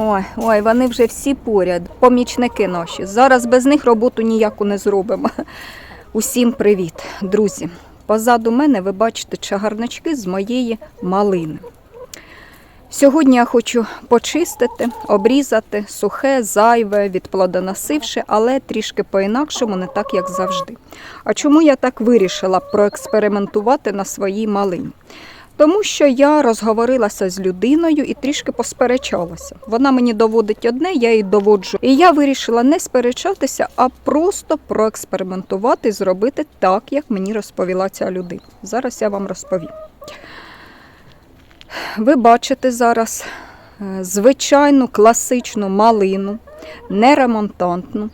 Ой, ой, вони вже всі поряд, помічники наші. Зараз без них роботу ніяку не зробимо. Усім привіт, друзі. Позаду мене ви бачите чагарнички з моєї малини. Сьогодні я хочу почистити, обрізати сухе, зайве, відплодоносивши, але трішки по-інакшому, не так, як завжди. А чому я так вирішила проекспериментувати на своїй малині? Тому що я розговорилася з людиною і трішки посперечалася. Вона мені доводить одне, я їй доводжу. І я вирішила не сперечатися, а просто проекспериментувати, зробити так, як мені розповіла ця людина. Зараз я вам розповім. Ви бачите зараз е, звичайну класичну малину, неремонтантну,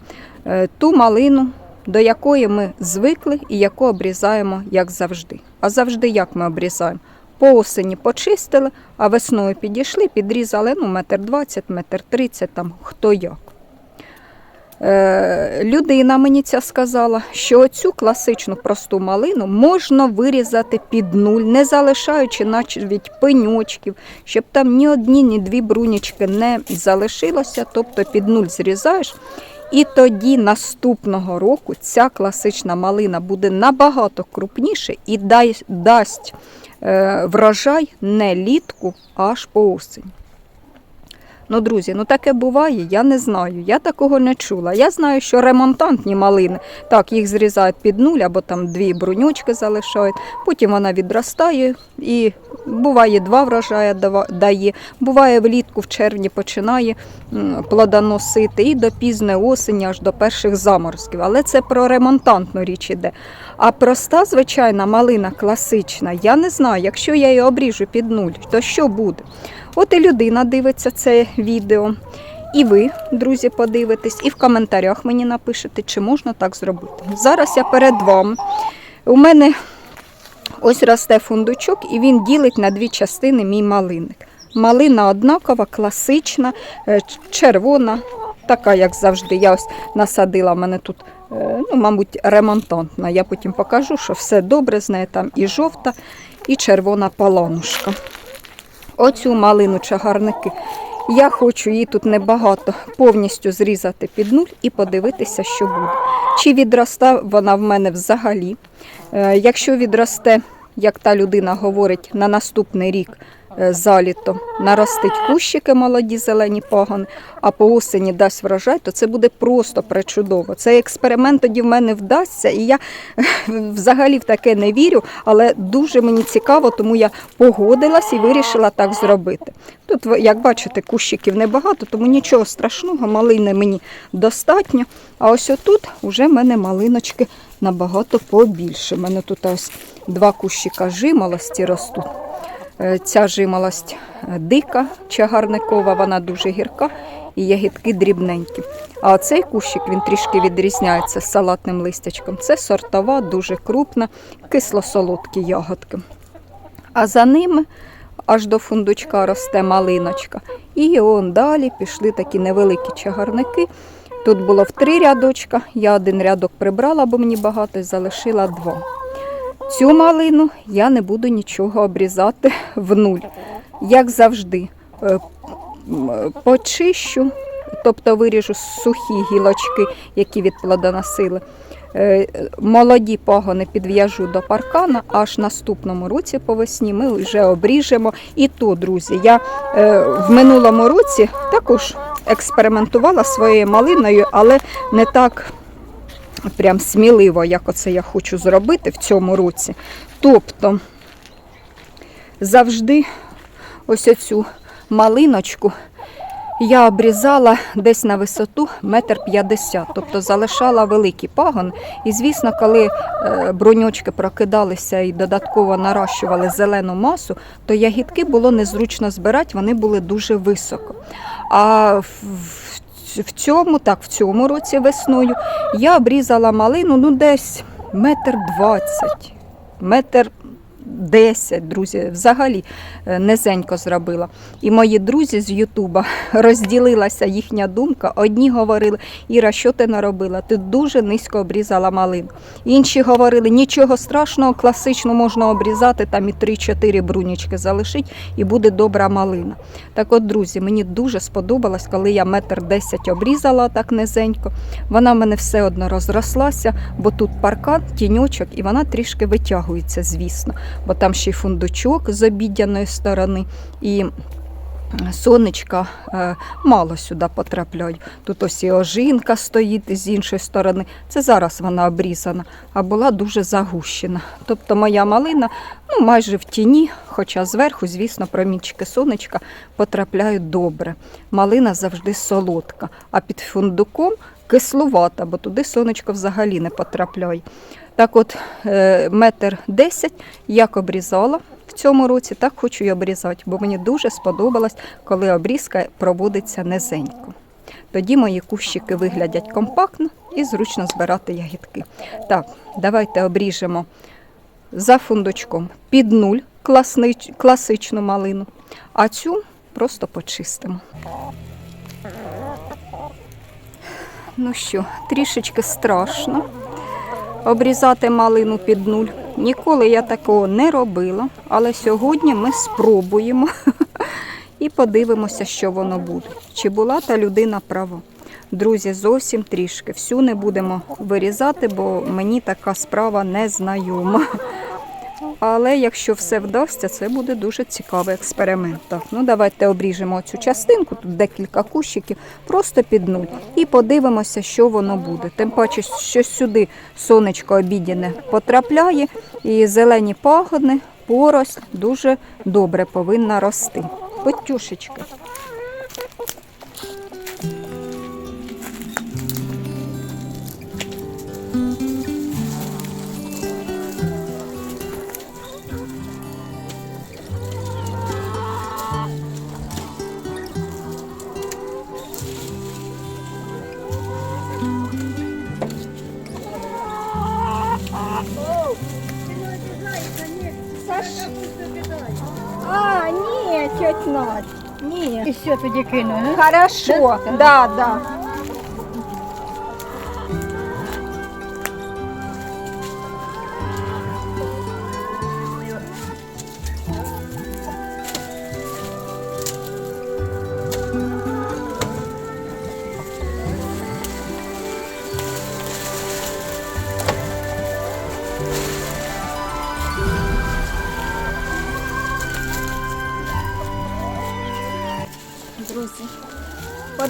е, ту малину, до якої ми звикли і яку обрізаємо як завжди. А завжди як ми обрізаємо? По осені почистили, а весною підійшли, підрізали ну, метр двадцять, метр тридцять, там хто як. Е, людина мені ця сказала, що цю класичну просту малину можна вирізати під нуль, не залишаючи навіть пеньочків, щоб там ні одні, ні дві брунічки не залишилося, тобто під нуль зрізаєш. І тоді наступного року ця класична малина буде набагато крупніше і дасть врожай не літку, аж по осінь. Ну, друзі, ну таке буває, я не знаю. Я такого не чула. Я знаю, що ремонтантні малини, так, їх зрізають під нуль або там дві брунючки залишають, потім вона відростає і буває два врожая дає, буває влітку в червні починає плодоносити і до пізної осені, аж до перших заморозків. Але це про ремонтантну річ іде. А проста звичайна малина класична, я не знаю, якщо я її обріжу під нуль, то що буде? От і людина дивиться це відео. І ви, друзі, подивитесь, і в коментарях мені напишете, чи можна так зробити. Зараз я перед вами. У мене ось росте фундучок, і він ділить на дві частини мій малинник. Малина однакова, класична, е, червона, така, як завжди. Я ось насадила в мене тут, е, ну, мабуть, ремонтантна. Я потім покажу, що все добре з нею там і жовта, і червона паланушка. Оцю малину чагарники. Я хочу її тут небагато повністю зрізати під нуль і подивитися, що буде. Чи відросте вона в мене взагалі. Е, Якщо відросте, як та людина говорить, на наступний рік е, заліто наростить кущики молоді, зелені пагони, а по осені дасть врожай, то це буде просто пречудово. Цей експеримент тоді в мене вдасться, і я взагалі в таке не вірю, але дуже мені цікаво, тому я погодилась і вирішила так зробити. Тут, як бачите, кущиків небагато, тому нічого страшного, малини мені достатньо. А ось отут вже в мене малиночки набагато побільше. У мене тут ось два кущика жимолості ростуть. Е, Ця жимолость е, дика, чагарникова, вона дуже гірка і ягідки дрібненькі. А цей кущик він трішки відрізняється з салатним листячком. Це сортова, дуже крупна, кисло-солодкі ягодки. А за ними аж до фундучка росте малиночка. І он далі пішли такі невеликі чагарники. Тут було в три рядочка. Я один рядок прибрала, бо мені багато, і залишила два. Цю малину я не буду нічого обрізати в нуль. Як завжди, е, е, почищу, тобто виріжу сухі гілочки, які від плодоносили. Е, Молоді пагони підв'яжу до паркана, аж наступному році по весні ми вже обріжемо. І то, друзі, я е, в минулому році також експериментувала своєю малиною, але не так прям сміливо, як оце я хочу зробити в цьому році. Тобто завжди ось оцю малиночку я обрізала десь на висоту метр п'ятдесят, тобто залишала великий пагон. І звісно, коли е, броньочки прокидалися і додатково нарощували зелену масу, то ягідки було незручно збирати, вони були дуже високо. А в цьому, так, в цьому році весною я обрізала малину ну десь метр двадцять, метр 10, друзі, взагалі е, низенько зробила. І мої друзі з Ютуба розділилася їхня думка. Одні говорили, Іра, що ти наробила? Ти дуже низько обрізала малину. Інші говорили, нічого страшного, класично можна обрізати, там і 3-4 брунічки залишить, і буде добра малина. Так от, друзі, мені дуже сподобалось, коли я метр десять обрізала так низенько. Вона в мене все одно розрослася, бо тут паркан, тіньочок, і вона трішки витягується, звісно, бо там ще й фундучок з обідяної сторони. І сонечка е, мало сюди потрапляють. Тут ось і ожинка стоїть з іншої сторони. Це зараз вона обрізана, а була дуже загущена. Тобто моя малина ну, майже в тіні, хоча зверху, звісно, промінчики сонечка потрапляють добре. Малина завжди солодка, а під фундуком кислувата, бо туди сонечко взагалі не потрапляє. Так от, е, метр десять як обрізала в цьому році, так хочу і обрізати, бо мені дуже сподобалось, коли обрізка проводиться низенько. Тоді мої кущики виглядять компактно і зручно збирати ягідки. Так, давайте обріжемо за фундучком під нуль класний- класичну малину, а цю просто почистимо. Ну що, трішечки страшно обрізати малину під нуль. Ніколи я такого не робила, але сьогодні ми спробуємо і подивимося, що воно буде. Чи була та людина права. Друзі, зовсім трішки. Всю не будемо вирізати, бо мені така справа не знайома. Але якщо все вдасться, це буде дуже цікавий експеримент. Так, ну давайте обріжемо цю частинку, тут декілька кущиків, просто під нуль. І подивимося, що воно буде. Тим паче, що сюди сонечко обідяне потрапляє, і зелені пагони, поросль дуже добре повинна рости. Потюшечки. І тоді кину? Хорошо, да, да.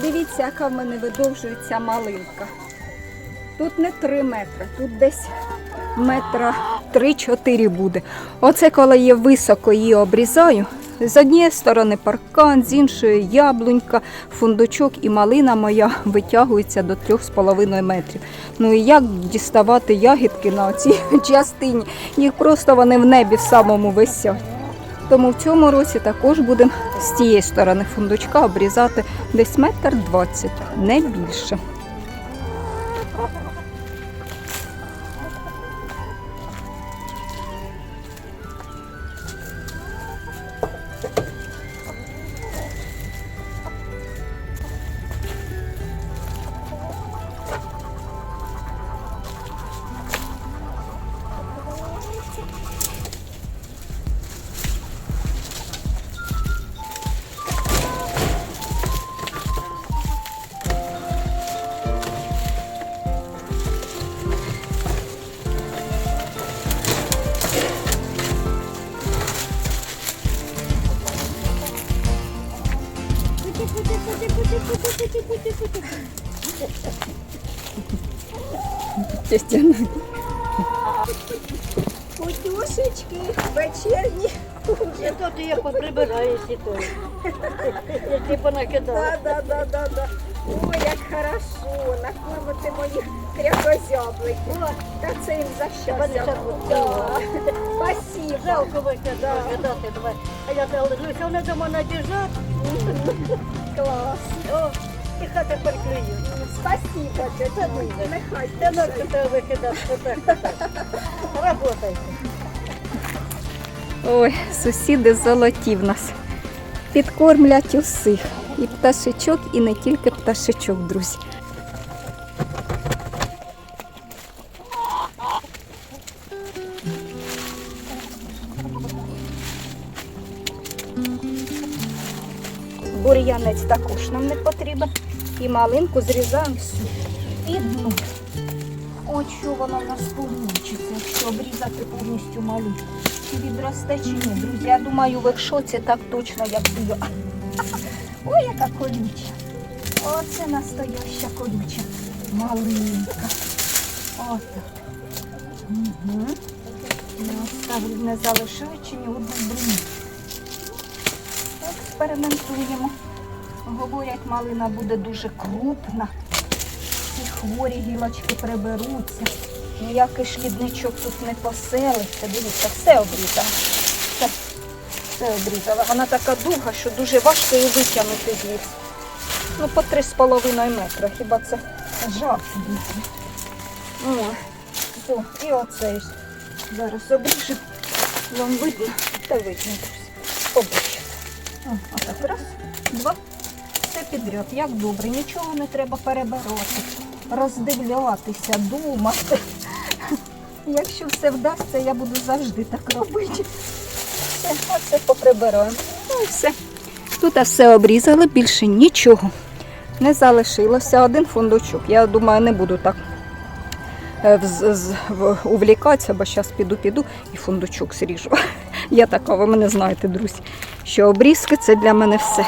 Подивіться, яка в мене видовжується малинка. Тут не 3 метри, тут десь метра 3-4 буде. Оце коли я високо її обрізаю. З однієї сторони паркан, з іншої яблунька, фундучок і малина моя витягується до 3,5 метрів. Ну і як діставати ягідки на цій частині? Їх просто вони в небі в самому висять. Тому в цьому році також будемо з цієї сторони фундучка обрізати десь метр двадцять, не більше. Путюшечки, вечірні. Я тут я поприбираю всі то. Я ті понакидала. Да, да, да, да, да. Ой, як хорошо, накормити моїх крякозябликів. Та це їм за не щастя. забудь. Да. Спасибо. Жалко викидати, викидати давай. А я тебе лежуся, вони до мене біжать. Клас. О, і хата переклюю. Спасибо, тетя Дуня. Нехай. Та ну, що тебе викидати, так, так, так. Работайте. Ой, сусіди золоті в нас. Підкормлять усіх. І пташечок, і не тільки пташечок, друзі. Бур'янець також нам не потрібен. І малинку зрізаємо всю. І дно. От що воно в нас получиться, якщо обрізати повністю малинку. Чи відросте, чи ні, друзі. Я думаю, в шоці так точно, як я. Ой, яка колюча. Оце настояща колюча. Малинка. Отак. Угу. Не залишаючи ні одну бруню. Експериментуємо. Говорять, малина буде дуже крупна. І хворі гілочки приберуться. Ніякий шкідничок тут не поселиться. Дивіться, все обрізала. Все, все обрізала. Вона така довга, що дуже важко її витягнути з лісу. Ну, по три з половиною метра. Хіба це жах дійсно. О, і оцей. Зараз обріжу. Вам видно? Та видно. Побачите. Отак, раз, два. Все підряд, як добре, нічого не треба перебирати, роздивлятися, думати. Якщо все вдасться, я буду завжди так робити. Все, оце поприбираємо. Ну і все. Тут все обрізали, більше нічого не залишилося. Один фундучок. Я думаю, не буду так е, увлікатися, бо зараз піду, піду і фундучок зріжу. Я така, ви мене знаєте, друзі, що обрізки це для мене все.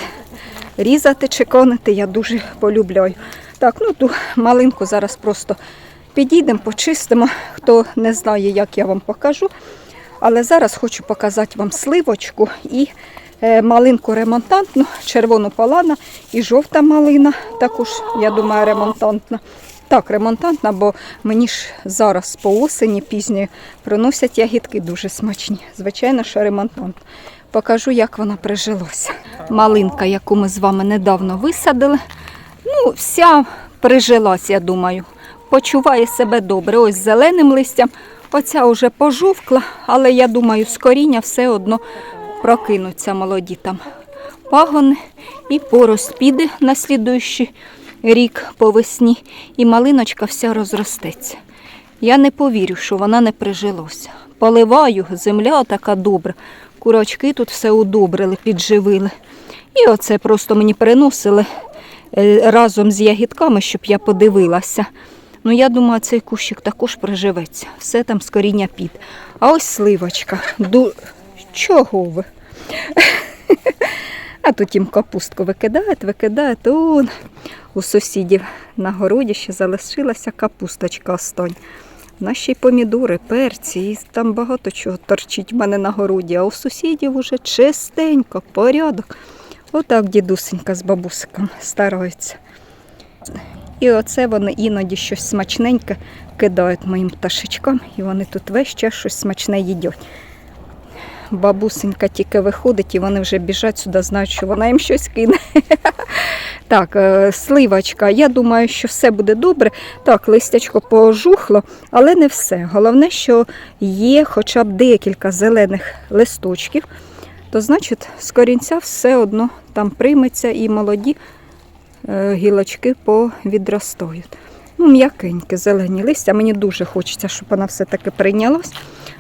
Різати чи конити я дуже полюбляю. Так, ну ту малинку зараз просто підійдемо, почистимо. Хто не знає, як я вам покажу. Але зараз хочу показати вам сливочку і е, малинку ремонтантну, червону палана і жовта малина. Також, я думаю, ремонтантна. Так, ремонтантна, бо мені ж зараз по осені пізньої приносять ягідки дуже смачні. Звичайно, що ремонтантна. Покажу, як вона прижилася. Малинка, яку ми з вами недавно висадили. Ну, вся прижилась, я думаю. Почуває себе добре. Ось зеленим листям. Оця вже пожовкла, але я думаю, з коріння все одно прокинуться молоді там пагони і порост піде на слідуючий рік по весні, і малиночка вся розростеться. Я не повірю, що вона не прижилася. Поливаю, земля така добра. Курочки тут все удобрили, підживили. І оце просто мені приносили е, разом з ягідками, щоб я подивилася. Ну, я думаю, цей кущик також приживеться. Все там з коріння під. А ось сливочка. Ду... Чого ви? А тут їм капустку викидають, викидають. У сусідів на городі ще залишилася капусточка остань. Наші помідори, перці, і там багато чого торчить в мене на городі, а у сусідів уже чистенько, порядок. Отак дідусенька з бабусиком стараються. І оце вони іноді щось смачненьке кидають моїм пташечкам, і вони тут весь час щось смачне їдять. Бабусенька тільки виходить, і вони вже біжать сюди, знають, що вона їм щось кине. Так, е, сливочка. Я думаю, що все буде добре. Так, листячко пожухло, але не все. Головне, що є хоча б декілька зелених листочків, то значить з корінця все одно там прийметься і молоді е, гілочки повідростають. Ну, м'якеньке, зелені листя. Мені дуже хочеться, щоб вона все-таки прийнялась.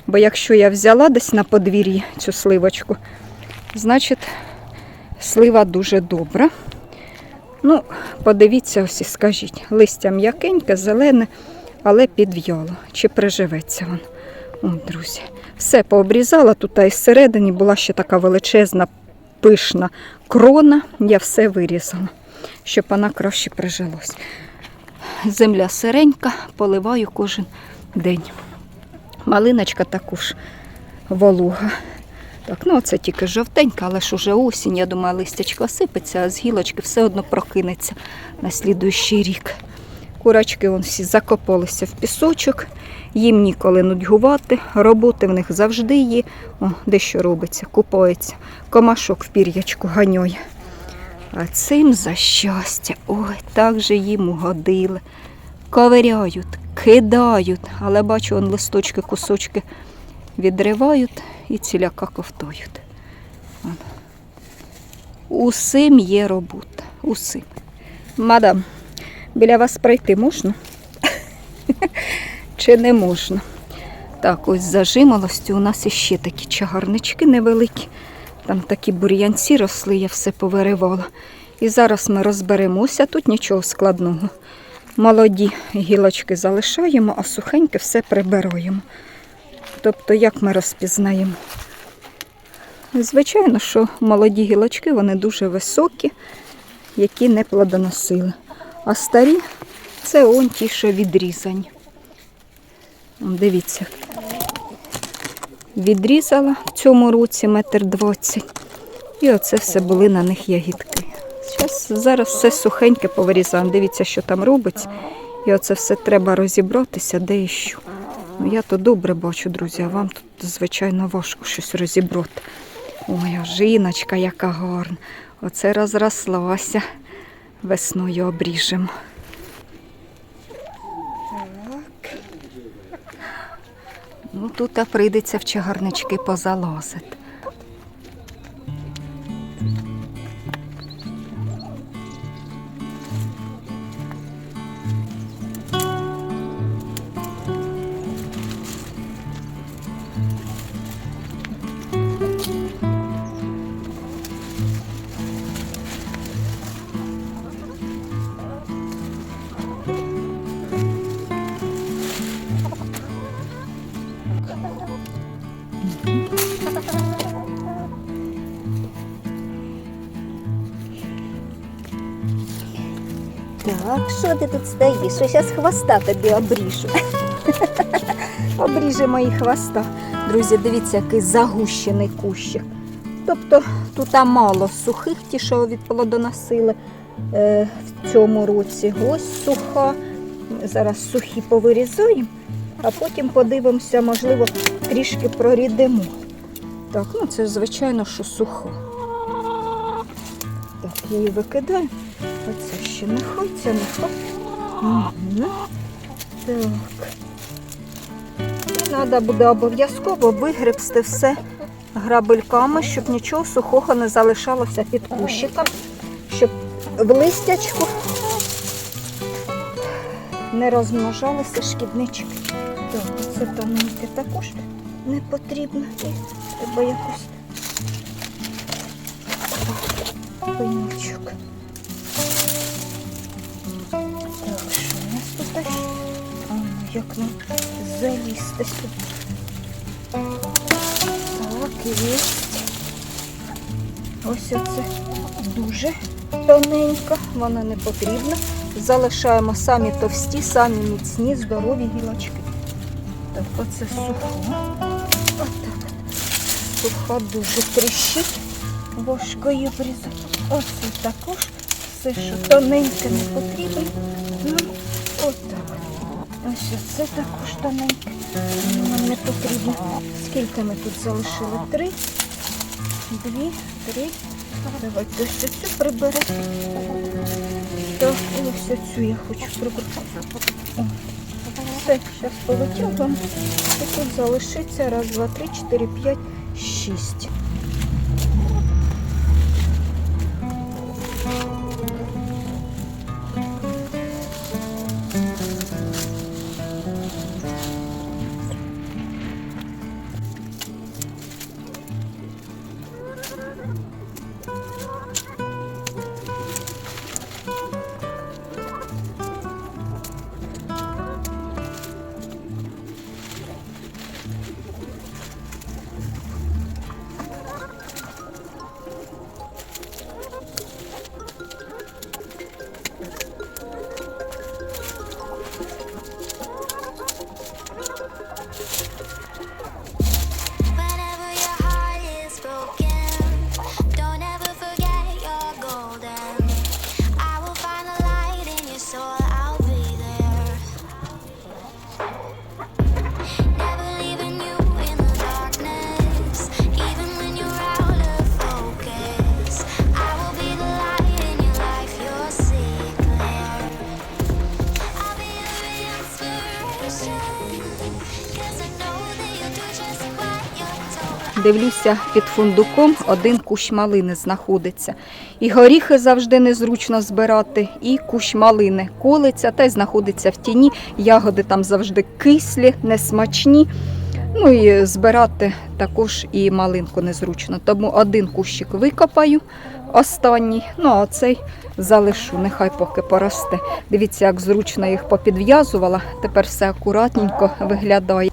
Бо якщо я взяла десь на подвір'ї цю сливочку, значить слива дуже добра. Ну, подивіться ось і скажіть, листя м'якеньке, зелене, але підв'яло. Чи приживеться воно? О, друзі, все пообрізала. Тут із середини була ще така величезна, пишна крона. Я все вирізала, щоб вона краще прижилась. Земля сиренька, поливаю кожен день. Малиночка також волуга. Так, ну це тільки жовтенька, але ж уже осінь. Я думаю, листячко сипеться, а з гілочки все одно прокинеться на слідуючий рік. Курочки вон всі закопалися в пісочок, їм ніколи нудьгувати, роботи в них завжди є. О, де що робиться, купається. Комашок в пір'ячку ганьоє. А цим за щастя, ой, так же їм угодили. Ковиряють, кидають, але бачу, он листочки, кусочки відривають і ціляка ковтають. Он. Усім є робота. Усім. Мадам, біля вас пройти можна? Чи не можна? Так, ось за жимолостю у нас іще такі чагарнички невеликі. Там такі бур'янці росли, я все повиривала. І зараз ми розберемося, тут нічого складного. Молоді гілочки залишаємо, а сухеньке все прибираємо. Тобто, як ми розпізнаємо? Звичайно, що молоді гілочки вони дуже високі, які не плодоносили. А старі це он ті, що відрізані. Дивіться. Відрізала в цьому році метр двадцять. І оце все були на них ягідки. Зараз, зараз все сухеньке повирізаємо. Дивіться, що там робиться. І оце все треба розібратися, де і що. Ну, я то добре бачу, друзі, а вам тут, звичайно, важко щось розібрати. Ой, жіночка, яка гарна. Оце розрослася. Весною обріжемо. Так. Ну, тут прийдеться в чагарнички позалазити. Що ти тут стоїш? Що зараз хвоста тобі обріжу. Обріжемо і хвоста. Друзі, дивіться, який загущений кущик. Тобто тут мало сухих, ті, що відплодоносили е, в цьому році. Ось суха. Зараз сухі повирізаємо, а потім подивимося, можливо, трішки прорідемо. Так, ну це звичайно, що сухо. Так, її викидаємо. Оце ще нехай, це нехай. Угу. Так. Треба буде обов'язково вигребсти все грабельками, щоб нічого сухого не залишалося під кущиком, щоб в листячку не розмножалися шкіднички. Так, це тоненьке також не потрібно. І треба якось пенючок. Залізти сюди. Так, є. Ось оце дуже тоненька, вона не потрібна. Залишаємо самі товсті, самі міцні, здорові гілочки. Так, оце суха. Отак. Суха дуже тріщить. Важко її обрізати. Оце також. Все, що тоненьке не потрібно. Ну, отак. Ось це також тоненьке. Нам не потрібно. Скільки ми тут залишили? Три, дві, три. Давайте ось цю приберемо. Так, і ось цю я хочу прибрати. Все, зараз повитягуємо. І тут залишиться раз, два, три, чотири, п'ять, шість. Дивлюся, під фундуком один кущ малини знаходиться. І горіхи завжди незручно збирати, і кущ малини колиться та й знаходиться в тіні. Ягоди там завжди кислі, несмачні. Ну і збирати також і малинку незручно. Тому один кущик викопаю, останній, ну а цей залишу, нехай поки поросте. Дивіться, як зручно їх попідв'язувала. Тепер все акуратненько виглядає.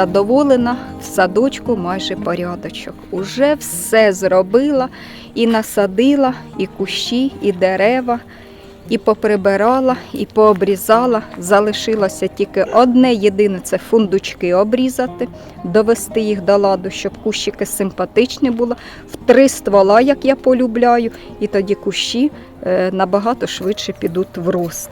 Задоволена, в садочку майже порядочок. Уже все зробила і насадила, і кущі, і дерева, і поприбирала, і пообрізала. Залишилося тільки одне єдине це фундучки обрізати, довести їх до ладу, щоб кущики симпатичні були, в три ствола, як я полюбляю, і тоді кущі е, набагато швидше підуть в рост.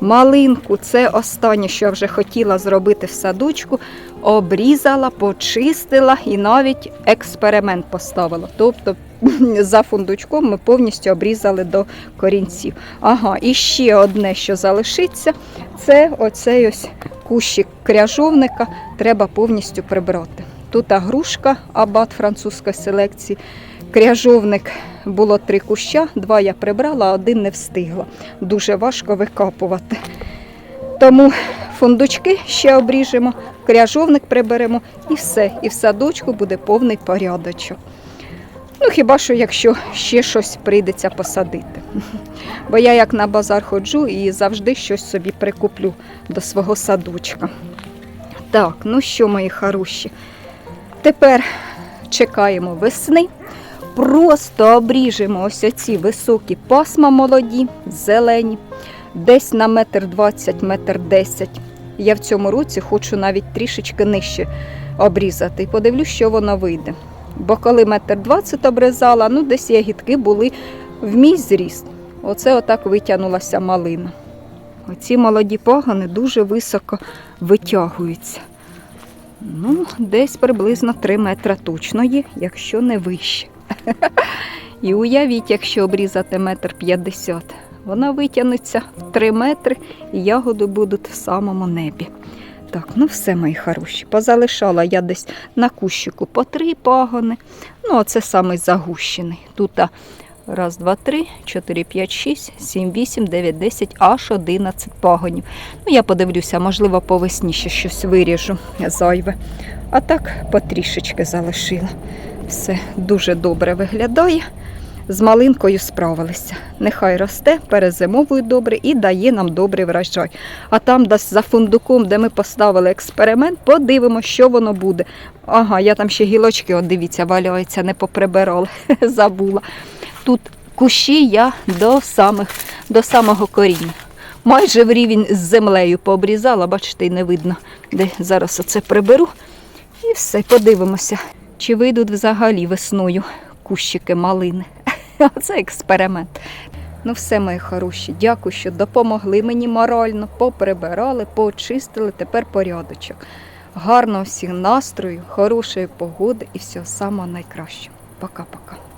Малинку це останнє, що я вже хотіла зробити в садочку. Обрізала, почистила і навіть експеримент поставила. Тобто за фундучком ми повністю обрізали до корінців. Ага, і ще одне, що залишиться, це оцей ось кущик кряжовника треба повністю прибрати. Тут грушка абат французької селекції. Кряжовник було три куща, два я прибрала, а один не встигла. Дуже важко викапувати. Тому фундучки ще обріжемо, кряжовник приберемо і все. І в садочку буде повний порядочок. Ну, хіба що, якщо ще щось прийдеться посадити. Бо я як на базар ходжу і завжди щось собі прикуплю до свого садочка. Так, ну що, мої хороші, тепер чекаємо весни. Просто обріжемо ось оці високі пасма молоді, зелені, десь на метр двадцять, метр десять. Я в цьому році хочу навіть трішечки нижче обрізати і подивлюсь, що воно вийде. Бо коли метр двадцять обрізала, ну десь ягідки були в мій зріст. Оце отак витягнулася малина. Оці молоді пагани дуже високо витягуються. Ну, десь приблизно 3 метри точно якщо не вище. І уявіть, якщо обрізати метр п'ятдесят, вона витягнеться в 3 метри і ягоди будуть в самому небі. Так, ну все, мої хороші. Позалишала я десь на кущику по три пагони. Ну, оце самий загущений. Тут раз, два, три, чотири, п'ять, шість, сім, вісім, дев'ять, десять, аж одинадцять пагонів. Ну, я подивлюся, можливо, по весні ще щось виріжу зайве. А так потрішечки залишила. Все дуже добре виглядає. З малинкою справилися. Нехай росте, перезимовує добре і дає нам добрий врожай. А там десь за фундуком, де ми поставили експеримент, подивимося, що воно буде. Ага, я там ще гілочки, от дивіться, валяються, не поприбирала, забула. Тут кущі я до, самих, до самого коріння. Майже в рівень з землею пообрізала, бачите, і не видно, де зараз оце приберу. І все, подивимося, чи вийдуть взагалі весною кущики малини. Це експеримент. Ну, все, мої хороші, дякую, що допомогли мені морально, поприбирали, поочистили, тепер порядочок. Гарного всіх настрою, хорошої погоди і всього самого найкращого. Пока-пока.